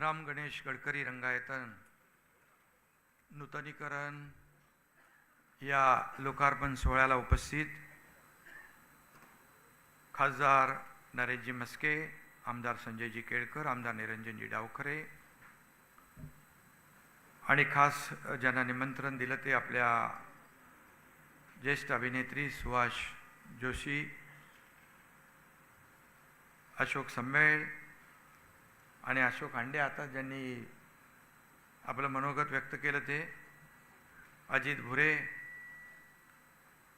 राम गणेश गडकरी रंगायतन नूतनीकरण या लोकार्पण सोहळ्याला उपस्थित खासदार नरेशजी मस्के आमदार संजयजी केळकर आमदार निरंजनजी डावखरे आणि खास ज्यांना निमंत्रण दिलं ते आपल्या ज्येष्ठ अभिनेत्री सुहास जोशी अशोक संमेळ आणि अशोक हांडे आता ज्यांनी आपलं मनोगत व्यक्त केलं ते अजित भुरे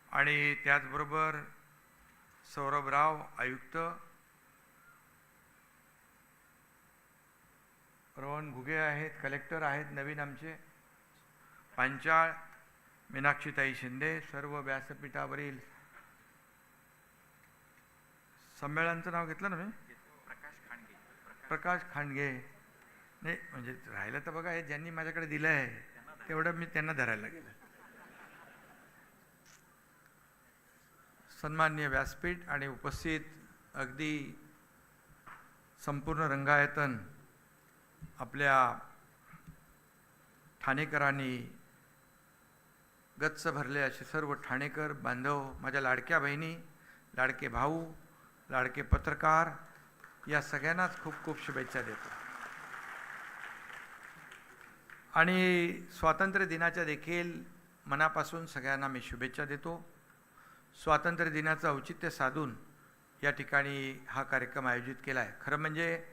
आणि त्याचबरोबर सौरभ राव आयुक्त रोहन घुगे आहेत कलेक्टर आहेत नवीन आमचे पांचाळ मीनाक्षीताई शिंदे सर्व व्यासपीठावरील संमेलनाचं नाव घेतलं ना मी प्रकाश खांडगे. नाही म्हणजे राहिलं तर बघा हे ज्यांनी माझ्याकडे दिलं आहे तेवढं मी त्यांना धरायला गेलं सन्मान्य व्यासपीठ आणि उपस्थित अगदी संपूर्ण रंगायतन आपल्या ठाणेकरांनी गच्च भरले असे सर्व ठाणेकर बांधव माझ्या लाडक्या बहिणी लाडके भाऊ लाडके पत्रकार या सगळ्यांनाच खूप खूप शुभेच्छा देतो. आणि स्वातंत्र्य दिनाच्या देखील मनापासून सगळ्यांना मी शुभेच्छा देतो. स्वातंत्र्य दिनाचं औचित्य साधून या ठिकाणी हा कार्यक्रम आयोजित केला आहे. खरं म्हणजे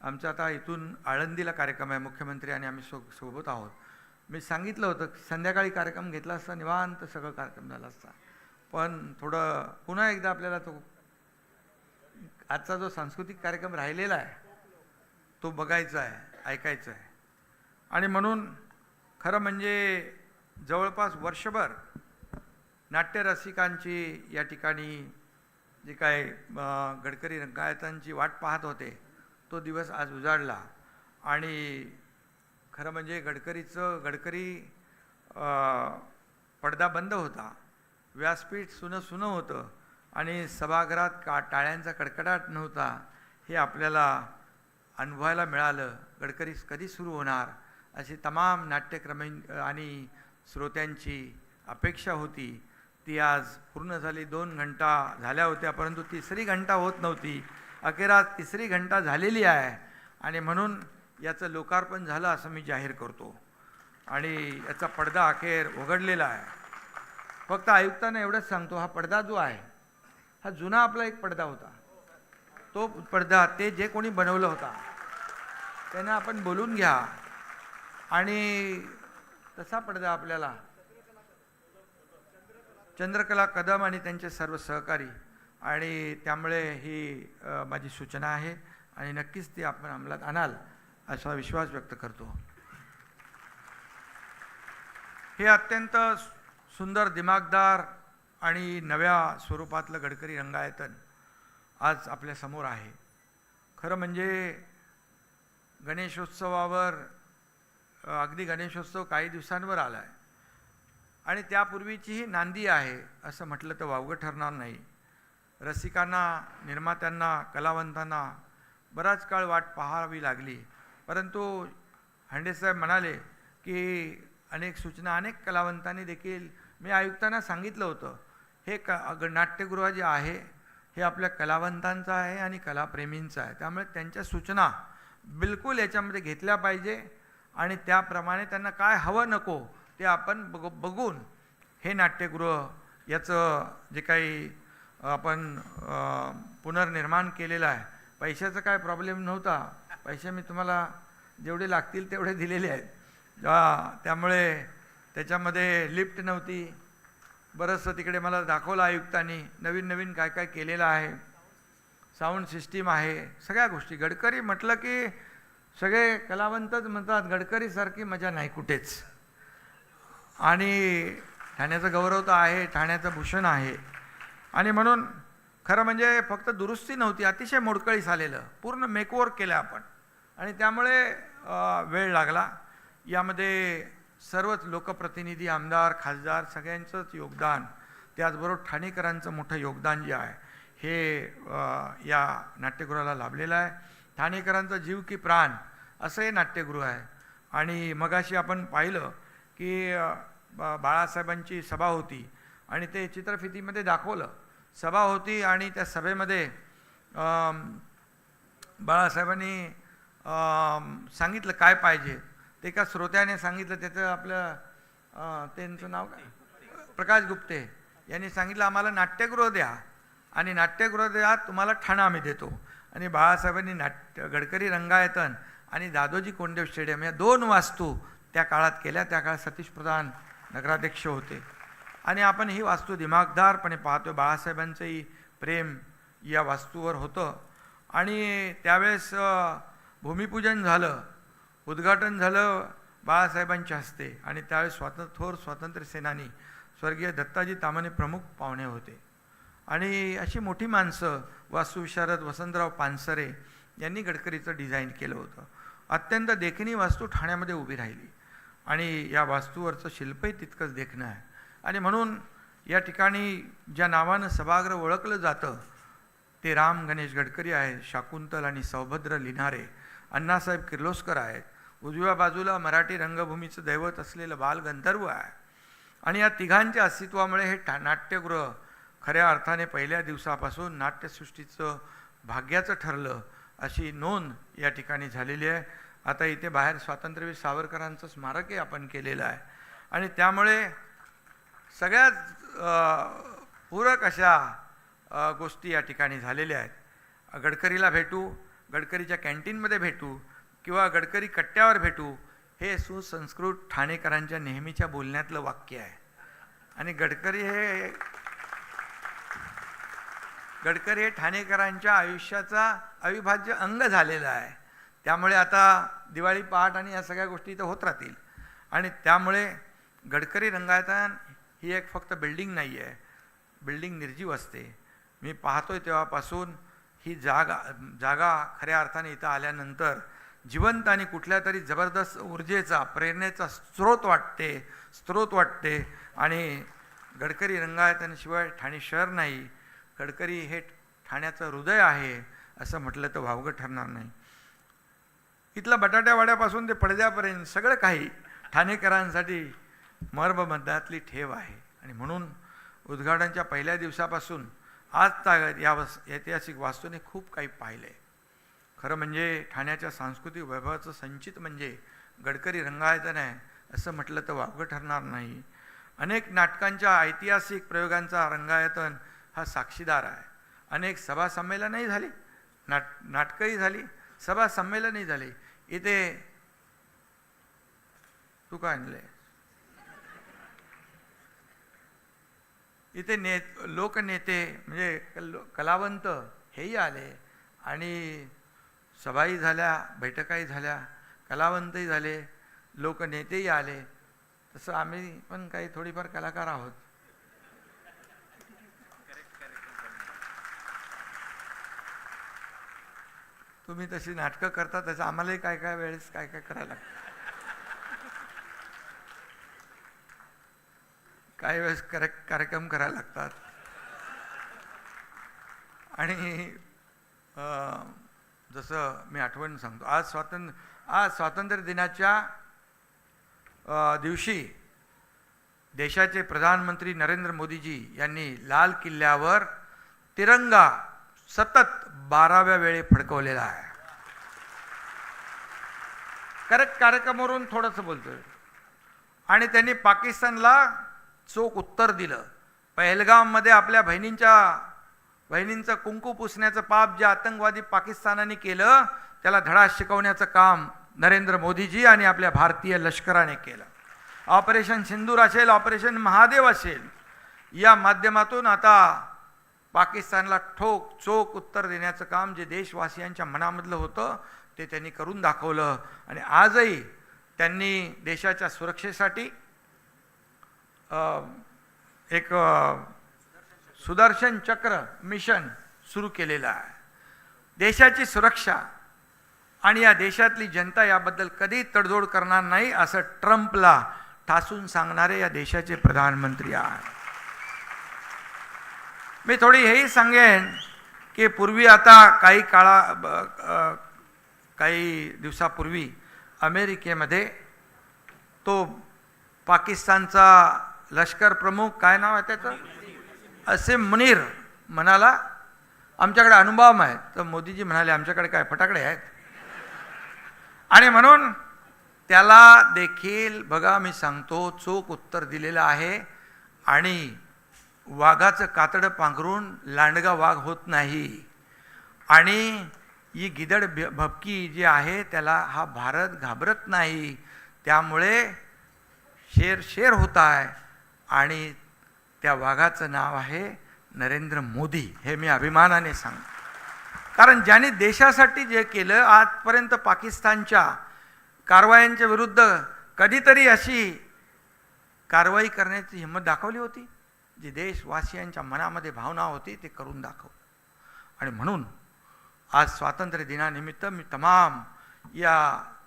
आमचा आता इथून आळंदीला कार्यक्रम आहे मुख्यमंत्री आणि आम्ही सो सोबत आहोत. मी सांगितलं होतं संध्याकाळी कार्यक्रम घेतला असता निवांत सगळं कार्यक्रम झाला असता. पण थोडं पुन्हा एकदा आपल्याला तो आजचा जो सांस्कृतिक कार्यक्रम राहिलेला आहे तो बघायचा आहे ऐकायचा आहे. आणि म्हणून खरं म्हणजे जवळपास वर्षभर नाट्यरसिकांची या ठिकाणी जे काय गडकरी रंगायतांची वाट पाहत होते तो दिवस आज उजाडला. आणि खरं म्हणजे गडकरीचं गडकरी पडदा बंद होता. व्यासपीठ सुनं सुनं होतं. आणि सभागृहात का टाळ्यांचा कडकडाट नव्हता हे आपल्याला अनुभवायला मिळालं. गडकरी कधी सुरू होणार अशी तमाम नाट्यक्रमे आणि श्रोत्यांची अपेक्षा होती. ती आज पूर्ण झाली दोन घंटा झाल्या होत्या परंतु तिसरी घंटा होत नव्हती. अखेरात तिसरी घंटा झालेली आहे आणि म्हणून याचं लोकार्पण झालं असं मी जाहीर करतो. आणि याचा पडदा अखेर उघडलेला आहे. फक्त आयुक्तांना एवढंच सांगतो हा पडदा जो आहे हा जुना आपला एक पडदा होता. तो पडदा ते जे कोणी बनवलं होता त्यांना आपण बोलून घ्या. आणि तसा पडदा आपल्याला चंद्रकला कदम आणि त्यांचे सर्व सहकारी आणि त्यामुळे ही माझी सूचना आहे आणि नक्कीच ती आपण अंमलात आणाल असा विश्वास व्यक्त करतो. हे अत्यंत सुंदर दिमागदार आणि नव्या स्वरूपातलं गडकरी रंगायतन आज आपल्यासमोर आहे. खरं म्हणजे गणेशोत्सवावर अगदी गणेशोत्सव काही दिवसांवर आला आहे आणि त्यापूर्वीचीही नांदी आहे असं म्हटलं तर वावगं ठरणार नाही. रसिकांना निर्मात्यांना कलावंतांना बराच काळ वाट पाहावी लागली. परंतु हांडेसाहेब म्हणाले की अनेक सूचना अनेक कलावंतांनी देखील मी आयुक्तांना सांगितलं होतं. हे क नाट्यगृह जे आहे हे आपल्या कलावंतांचं आहे आणि कलाप्रेमींचं आहे. त्यामुळे त्यांच्या सूचना बिलकुल याच्यामध्ये घेतल्या पाहिजे आणि त्याप्रमाणे त्यांना काय हवं नको ते आपण बघ बघून हे नाट्यगृह याचं जे काही आपण पुनर्निर्माण केलेलं आहे. पैशाचा काय प्रॉब्लेम नव्हता. पैसे मी तुम्हाला जेवढे लागतील तेवढे दिलेले आहेत. त्यामुळे त्याच्यामध्ये लिफ्ट नव्हती. बरंचसं तिकडे मला दाखवलं आयुक्तांनी नवीन नवीन काय काय केलेलं आहे. साऊंड सिस्टीम आहे सगळ्या गोष्टी. गडकरी म्हटलं की सगळे कलावंतच म्हणतात गडकरीसारखी मजा नाही कुठेच. आणि ठाण्याचा गौरव तर आहे ठाण्याचं भूषण आहे. आणि म्हणून खरं म्हणजे फक्त दुरुस्ती नव्हती अतिशय मोडकळीस आलेलं. पूर्ण मेकओवर केलं आपण. आणि त्यामुळे वेळ लागला. यामध्ये सर्वच लोकप्रतिनिधी आमदार खासदार सगळ्यांचंच योगदान त्याचबरोबर ठाणेकरांचं मोठं योगदान जे आहे हे या नाट्यगृहाला लाभलेलं आहे. ठाणेकरांचा जीव की प्राण असं हे नाट्यगृह आहे. आणि मगाशी आपण पाहिलं की बा बाळासाहेबांची सभा होती आणि ते चित्रफितीमध्ये दाखवलं. सभा होती आणि त्या सभेमध्ये बाळासाहेबांनी सांगितलं काय पाहिजे. ते एका श्रोत्याने सांगितलं त्याचं आपलं त्यांचं नाव काय? प्रकाश गुप्ते. यांनी सांगितलं आम्हाला नाट्यगृह द्या आणि नाट्यगृह द्या तुम्हाला ठाणा आम्ही देतो. आणि बाळासाहेबांनी नाट्य गडकरी रंगायतन आणि दादोजी कोंडदेव स्टेडियम या दोन वास्तू त्या काळात केल्या. त्या काळात सतीश प्रधान नगराध्यक्ष होते. आणि आपण ही वास्तू दिमागदारपणे पाहतो. बाळासाहेबांचंही प्रेम या वास्तूवर होतं. आणि त्यावेळेस भूमिपूजन झालं. उद्घाटन झालं बाळासाहेबांच्या हस्ते आणि त्यावेळेस स्वातंत्र थोर स्वातंत्र्य सेनानी स्वर्गीय दत्ताजी तामाने प्रमुख पाहुणे होते. आणि अशी मोठी माणसं वास्तुविशारद वसंतराव पानसरे यांनी गडकरीचं डिझाईन केलं होतं. अत्यंत देखणी वास्तू ठाण्यामध्ये उभी राहिली. आणि या वास्तूवरचं शिल्पही तितकंच देखणं आहे. आणि म्हणून या ठिकाणी ज्या नावानं सभागृह ओळखलं जातं ते राम गणेश गडकरी आहेत शाकुंतल आणि सौभद्र लिनारे अण्णासाहेब किर्लोस्कर आहेत उजव्या बाजूला मराठी रंगभूमीचं दैवत असलेलं बालगंधर्व आहे. आणि या तिघांच्या अस्तित्वामुळे हे ठा नाट्यगृह खऱ्या अर्थाने पहिल्या दिवसापासून नाट्यसृष्टीचं भाग्याचं ठरलं अशी नोंद या ठिकाणी झालेली आहे. आता इथे बाहेर स्वातंत्र्यवीर सावरकरांचं स्मारकही आपण केलेलं आहे. आणि त्यामुळे सगळ्याच पूरक अशा गोष्टी या ठिकाणी झालेल्या आहेत. गडकरीला भेटू गडकरीच्या कॅन्टीनमध्ये भेटू किंवा गडकरी कट्ट्यावर भेटू हे सुसंस्कृत ठाणेकरांच्या नेहमीच्या बोलण्यातलं वाक्य आहे. आणि गडकरी हे गडकरी हे ठाणेकरांच्या आयुष्याचा अविभाज्य अंग झालेला आहे. त्यामुळे आता दिवाळी पहाट आणि या सगळ्या गोष्टी इथं होत राहतील. आणि त्यामुळे गडकरी रंगायतान ही एक फक्त बिल्डिंग नाही आहे. बिल्डिंग निर्जीव असते. मी पाहतोय तेव्हापासून ही जागा जागा खऱ्या अर्थाने इथं आल्यानंतर जिवंत आणि कुठल्या तरी जबरदस्त ऊर्जेचा प्रेरणेचा स्रोत वाटते स्रोत वाटते. आणि गडकरी रंगायतनशिवाय ठाणे शहर नाही गडकरी हे ठाण्याचं हृदय आहे असं म्हटलं तर वावगं ठरणार नाही. इथलं बटाट्यावाड्यापासून ते पडद्यापर्यंत सगळं काही ठाणेकरांसाठी मर्मबंधातली ठेव आहे. आणि म्हणून उद्घाटनच्या पहिल्या दिवसापासून आज तागत या वस ऐतिहासिक वास्तूने खूप काही पाहिलं आहे खरं म्हणजे ठाण्याच्या सांस्कृतिक वैभवाचं संचित म्हणजे गडकरी रंगायतन आहे असं म्हटलं तर वावगं ठरणार नाही. अनेक नाटकांच्या ऐतिहासिक प्रयोगांचा रंगायतन हा साक्षीदार आहे. अनेक सभा संमेलनही झाली. नाट नाटकंही झाली. सभा संमेलनही झाली. इथे तू काय आणले इथे ने लोकनेते म्हणजे कल कलावंत हेही आले आणि सभाही झाल्या बैठकाही झाल्या कलावंतही झाले लोकनेतेही आले. तसं आम्ही पण काही थोडीफार कलाकार आहोत. तुम्ही तशी नाटकं करता त्याचं आम्हालाही काय काय वेळेस काय काय करायला लागतं. काही वेळेस कर कार्यक्रम करायला लागतात. आणि जसं मी आठवण सांगतो. आज स्वातंत्र्य आज स्वातंत्र्य दिनाच्या दिवशी देशाचे प्रधानमंत्री नरेंद्र मोदीजी यांनी लाल किल्ल्यावर तिरंगा सतत बाराव्या वेळी फडकवलेला आहे. करेक्ट कार्यक्रमावरून थोडंसं बोलतोय. आणि त्यांनी पाकिस्तानला चोख उत्तर दिलं. पहलगाममध्ये आपल्या बहिणींच्या बहिणींचं कुंकू पुसण्याचं पाप जे आतंकवादी पाकिस्तानाने केलं त्याला धडा शिकवण्याचं काम नरेंद्र मोदीजी आणि आपल्या भारतीय लष्कराने केलं. ऑपरेशन सिंदूर असेल ऑपरेशन महादेव असेल या माध्यमातून आता पाकिस्तानला ठोक चोख उत्तर देण्याचं काम जे देशवासियांच्या मनामधलं होतं ते त्यांनी करून दाखवलं. आणि आजही त्यांनी देशाच्या सुरक्षेसाठी एक सुदर्शन चक्र मिशन सुरू केलेलं आहे. देशाची सुरक्षा आणि या देशातली जनता याबद्दल कधी तडजोड करणार नाही असं ट्रम्पला ठासून सांगणारे या देशाचे प्रधानमंत्री आहेत. मी थोडी हेही सांगेन की पूर्वी आता काही काळा काही दिवसापूर्वी अमेरिकेमध्ये तो पाकिस्तानचा लष्कर प्रमुख काय नाव आहे त्याचं? असे मुनीर म्हणाला आमच्याकडे अनुभव आहेत. तर मोदीजी म्हणाले आमच्याकडे काय फटाकडे आहेत? आणि म्हणून त्याला देखील बघा मी सांगतो चोख उत्तर दिलेलं आहे आणि वाघाचं कातडं पांघरून लांडगा वाघ होत नाही. आणि ही गिदड भ- भपकी जी आहे त्याला हा भारत घाबरत नाही. त्यामुळे शेर शेर होत आहे आणि त्या वाघाचं नाव आहे नरेंद्र मोदी. हे मी अभिमानाने सांगतो. कारण ज्यांनी देशासाठी जे केलं आजपर्यंत पाकिस्तानच्या कारवायांच्या विरुद्ध कधीतरी अशी कारवाई करण्याची हिंमत दाखवली होती जी देशवासियांच्या मनामध्ये भावना होती ते करून दाखव आणि म्हणून आज स्वातंत्र्य दिनानिमित्त मी तमाम या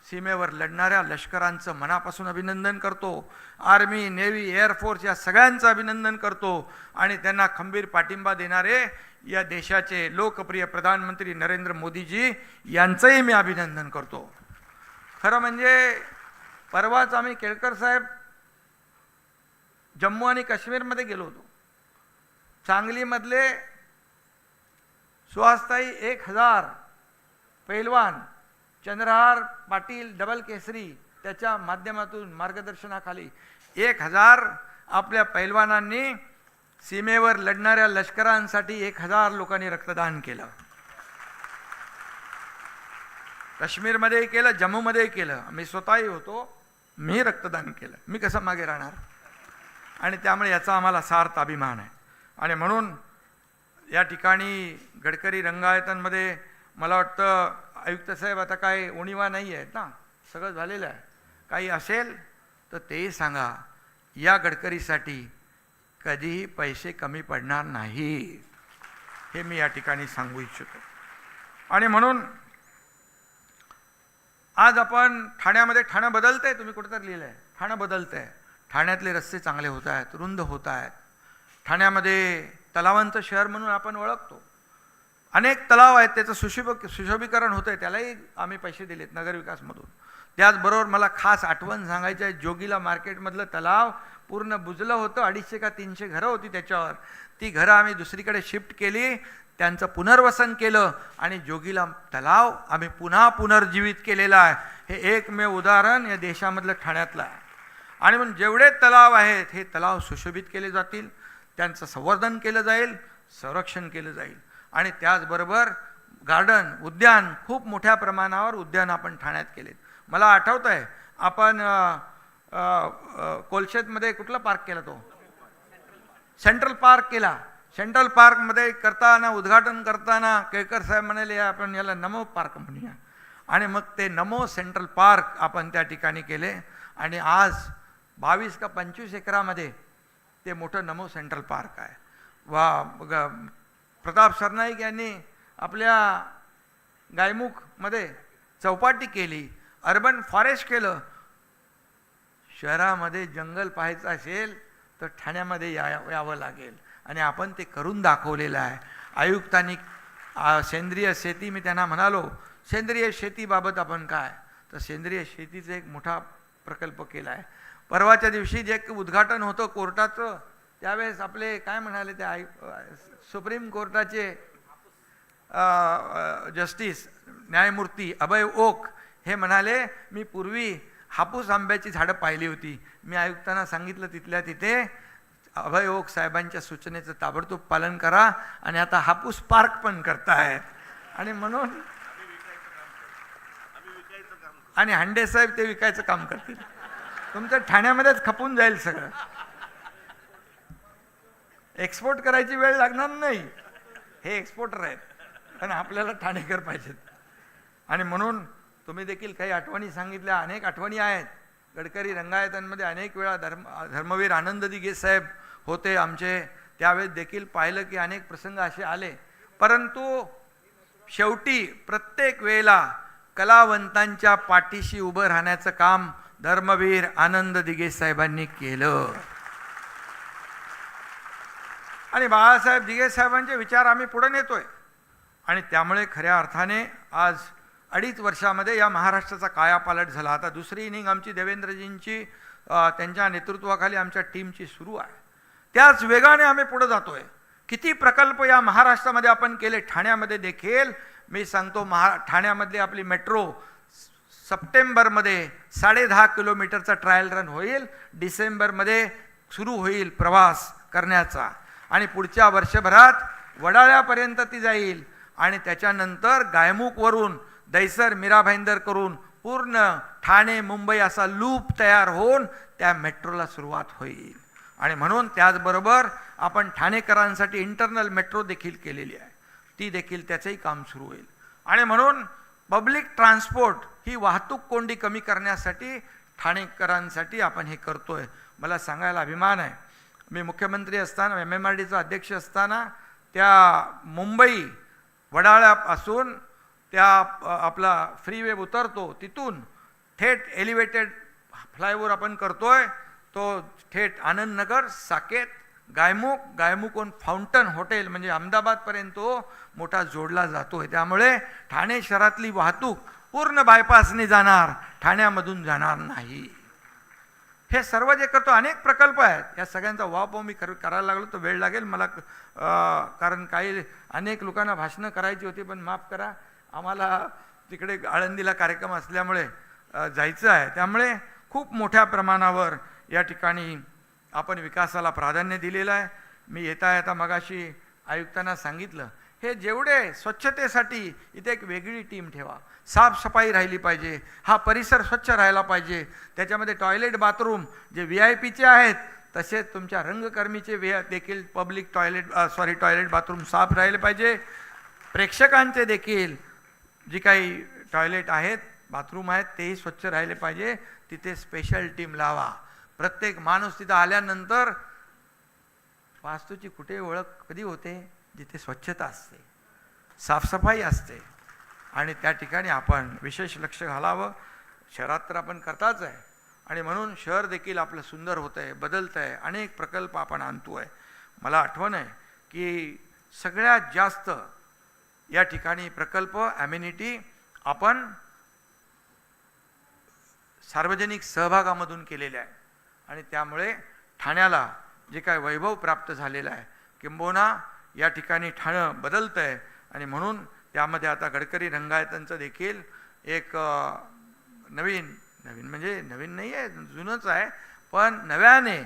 सीमेवर लढणाऱ्या लष्करांचं मनापासून अभिनंदन करतो. आर्मी नेव्ही एअरफोर्स या सगळ्यांचं अभिनंदन करतो. आणि त्यांना खंबीर पाठिंबा देणारे या देशाचे लोकप्रिय प्रधानमंत्री नरेंद्र मोदीजी यांचंही मी अभिनंदन करतो. खरं म्हणजे परवाच आम्ही केळकर साहेब जम्मू आणि काश्मीरमध्ये गेलो होतो. सांगलीमधले सुहासताई एक हजार पैलवान चंद्रहार पाटील डबल केसरी त्याच्या माध्यमातून मार्गदर्शनाखाली एक हजार आपल्या पैलवानांनी सीमेवर लढणाऱ्या लष्करांसाठी एक हजार लोकांनी रक्तदान केलं. काश्मीरमध्येही केलं जम्मूमध्येही केलं. मी स्वतःही होतो मी रक्तदान केलं. मी कसं मागे राहणार? आणि त्यामुळे याचा आम्हाला सार्थ अभिमान आहे. आणि म्हणून या ठिकाणी गडकरी रंगायतांमध्ये मला वाटतं आयुक्त साहेब आता काय उणीवा नाही आहेत ना? सगळं झालेलं आहे. काही असेल तर तेही सांगा. या गडकरीसाठी कधीही पैसे कमी पडणार नाही हे मी या ठिकाणी सांगू इच्छितो. आणि म्हणून आज आपण ठाण्यामध्ये ठाणं बदलतंय तुम्ही कुठेतरी लिहिलं आहे ठाणं बदलतंय. ठाण्यातले रस्ते चांगले होत आहेत रुंद होत आहेत. ठाण्यामध्ये तलावांचं शहर म्हणून आपण ओळखतो. अनेक तलाव आहेत त्याचं सुशोभ सुशोभीकरण होतं आहे त्यालाही आम्ही पैसे दिलेत नगरविकासमधून. त्याचबरोबर मला खास आठवण सांगायचं आहे जोगीला मार्केटमधलं तलाव पूर्ण बुजलं होतं अडीचशे का तीनशे घरं होती त्याच्यावर. ती घरं आम्ही दुसरीकडे शिफ्ट केली त्यांचं पुनर्वसन केलं आणि जोगीला तलाव आम्ही पुन्हा पुनर्जीवित केलेला आहे. हे एकमेव उदाहरण या देशामधलं ठाण्यातलं आहे. आणि म्हणून जेवढे तलाव आहेत हे तलाव सुशोभित केले जातील त्यांचं संवर्धन केलं जाईल संरक्षण केलं जाईल. आणि त्याचबरोबर गार्डन उद्यान खूप मोठ्या प्रमाणावर उद्यान आपण ठाण्यात केलेत. मला आठवतं आहे आपण कोलशेतमध्ये कुठला पार्क केला तो? सेंट्रल पार्क केला. सेंट्रल पार्कमध्ये करताना उद्घाटन करताना केळकर साहेब म्हणाले आपण याला नमो पार्क म्हणूया. आणि मग ते नमो सेंट्रल पार्क आपण त्या ठिकाणी केले. आणि आज बावीस का पंचवीस एकरामध्ये ते मोठं नमो सेंट्रल पार्क आहे. वा ग- प्रताप सरनाईक यांनी आपल्या गायमुखमध्ये चौपाटी केली अर्बन फॉरेस्ट केलं. शहरामध्ये जंगल पाहायचं असेल तर ठाण्यामध्ये या यावं लागेल. आणि आपण ते करून दाखवलेलं आहे. आयुक्तांनी सेंद्रिय शेती मी त्यांना म्हणालो सेंद्रिय शेतीबाबत आपण काय? तर सेंद्रिय शेतीचा एक मोठा प्रकल्प केला आहे. परवाच्या दिवशी जे एक उद्घाटन होतं कोर्टाचं त्यावेळेस आपले काय म्हणाले ते आय सुप्रीम कोर्टाचे जस्टिस न्यायमूर्ती अभय ओक हे म्हणाले मी पूर्वी हापूस आंब्याची झाडं पाहिली होती. मी आयुक्तांना सांगितलं तिथल्या तिथे अभय ओक साहेबांच्या सूचनेचं ताबडतोब पालन करा आणि आता हापूस पार्क पण करतायत. आणि म्हणून आणि हंडे साहेब ते विकायचं काम करतील. तुमचं ठाण्यामध्येच खपून जाईल सगळं. एक्सपोर्ट करायची वेळ लागणार नाही. हे एक्सपोर्टर आहेत. आणि आपल्याला ठाणेकर पाहिजेत. आणि म्हणून तुम्ही देखील काही आठवणी सांगितल्या अनेक आठवणी आहेत. गडकरी रंगायतांमध्ये अनेक वेळा धर्म धर्मवीर आनंद दिघे साहेब होते आमचे. त्यावेळेस देखील पाहिलं की अनेक प्रसंग असे आले. परंतु शेवटी प्रत्येक वेळेला कलावंतांच्या पाठीशी उभं राहण्याचं काम धर्मवीर आनंद दिघे साहेबांनी केलं. आणि बाळासाहेब दिघे साहेबांचे विचार आम्ही पुढे नेतोय. आणि त्यामुळे खऱ्या अर्थाने आज अडीच वर्षामध्ये या महाराष्ट्राचा कायापालट झाला. आता दुसरी इनिंग आमची देवेंद्रजींची त्यांच्या नेतृत्वाखाली आमच्या टीमची सुरू आहे. त्याच वेगाने आम्ही पुढे जातोय. किती प्रकल्प या महाराष्ट्रामध्ये आपण केले ठाण्यामध्ये देखील. मी सांगतो महा ठाण्यामधली आपली मेट्रो सप्टेंबरमध्ये साडे दहा किलोमीटरचा ट्रायल रन होईल. डिसेंबरमध्ये सुरू होईल प्रवास करण्याचा. आणि पुढच्या वर्षभरात वडाळ्यापर्यंत ती जाईल. आणि त्याच्यानंतर गायमुखवरून दैसर मीराभाईंदर करून पूर्ण ठाणे मुंबई असा लूप तयार होऊन त्या मेट्रोला सुरुवात होईल. आणि म्हणून त्याचबरोबर आपण ठाणेकरांसाठी इंटरनल मेट्रो देखील केलेली आहे. ती देखील त्याचंही काम सुरू होईल. आणि म्हणून पब्लिक ट्रान्सपोर्ट ही वाहतूक कोंडी कमी करण्यासाठी ठाणेकरांसाठी आपण हे करतोय. मला सांगायला अभिमान आहे. मी मुख्यमंत्री असताना एम एम आर डीचा अध्यक्ष असताना त्या मुंबई वडाळ्यापासून त्या आपला फ्रीवे उतरतो तिथून थेट एलिव्हेटेड फ्लायओव्हर आपण करतोय. तो थेट आनंदनगर साकेत गायमुख गायमुखहून फाउंटन हॉटेल म्हणजे अहमदाबादपर्यंत तो मोठा जोडला जातो आहे त्यामुळे ठाणे शहरातली वाहतूक पूर्ण बायपासने जाणार ठाण्यामधून जाणार नाही. हे सर्व जे करतो अनेक प्रकल्प आहेत. या सगळ्यांचा वापर मी कर करायला लागलो तर वेळ लागेल. मला कारण काही अनेक लोकांना भाषणं करायची होती पण माफ करा. आम्हाला तिकडे आळंदीला कार्यक्रम असल्यामुळे जायचं आहे. त्यामुळे खूप मोठ्या प्रमाणावर या ठिकाणी आपण विकासाला प्राधान्य दिलेलं आहे. मी येता येता मगाशी आयुक्तांना सांगितलं हे जेवढे स्वच्छतेसाठी इथे एक वेगळी टीम ठेवा. साफसफाई राहिली पाहिजे. हा परिसर स्वच्छ राहिला पाहिजे. त्याच्यामध्ये टॉयलेट बाथरूम जे व्ही आय पीचे आहेत तसेच तुमच्या रंगकर्मीचे वे देखील public toilet sorry toilet bathroom साफ राहिले पाहिजे. प्रेक्षकांचे देखील जी काही टॉयलेट आहेत बाथरूम आहेत तेही स्वच्छ राहिले पाहिजे. तिथे स्पेशल टीम लावा. प्रत्येक माणूस तिथं आल्यानंतर वास्तूची कुठे ओळख कधी होते? जिथे स्वच्छता असते साफसफाई असते. आणि त्या ठिकाणी आपण विशेष लक्ष घालावं. शहरात तर आपण करताच आहे. आणि म्हणून शहर देखील आपलं सुंदर होतं आहे बदलतं आहे अनेक प्रकल्प आपण आणतो आहे मला आठवण आहे की सगळ्यात जास्त या ठिकाणी प्रकल्प ॲम्युनिटी आपण सार्वजनिक सहभागामधून केलेले आहे. आणि त्यामुळे ठाण्याला जे काय वैभव प्राप्त झालेलं आहे. किंबोना या ठिकाणी ठाणं बदलतं आहे आणि म्हणून त्यामध्ये आता गडकरी रंगायतांचं देखील एक नवीन नवीन म्हणजे नवीन नाही आहे जुनंच आहे पण नव्याने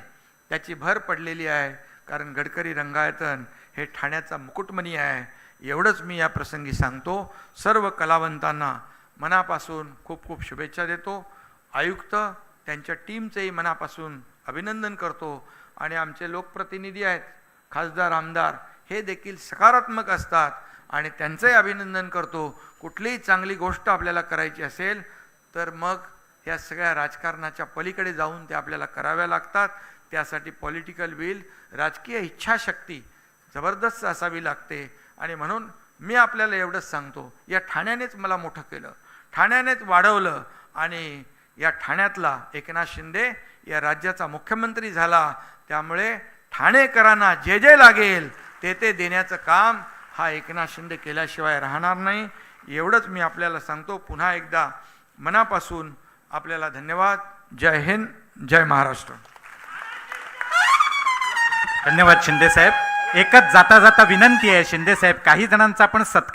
त्याची भर पडलेली आहे. कारण गडकरी रंगायतन हे ठाण्याचा मुकुटमणी आहे. एवढंच मी या प्रसंगी सांगतो. सर्व कलावंतांना मनापासून खूप खूप शुभेच्छा देतो. आयुक्त त्यांच्या टीमचेही मनापासून अभिनंदन करतो. आणि आमचे लोकप्रतिनिधी आहेत खासदार आमदार हे देखील सकारात्मक असतात आणि त्यांचंही अभिनंदन करतो. कुठलीही चांगली गोष्ट आपल्याला करायची असेल तर मग या सगळ्या राजकारणाच्या पलीकडे जाऊन ते आपल्याला कराव्या लागतात. त्यासाठी पॉलिटिकल विल राजकीय इच्छाशक्ती जबरदस्त असावी लागते. आणि म्हणून मी आपल्याला एवढंच सांगतो या ठाण्यानेच मला मोठं केलं. ठाण्यानेच वाढवलं आणि या ठाण्यातला एकनाथ शिंदे या राज्याचा मुख्यमंत्री झाला. त्यामुळे ठाणेकरांना जे जे लागेल ते ते देण्याचं काम हा एकनाथ शिंदे केल्याशिवाय राहणार नाही. एवढंच मी आपल्याला सांगतो. पुन्हा एकदा मनापासून आपल्याला धन्यवाद. जय हिंद जय महाराष्ट्र. धन्यवाद शिंदे साहेब. एकच जाता जाता विनंती आहे शिंदे साहेब. काही जणांचा आपण सत्कार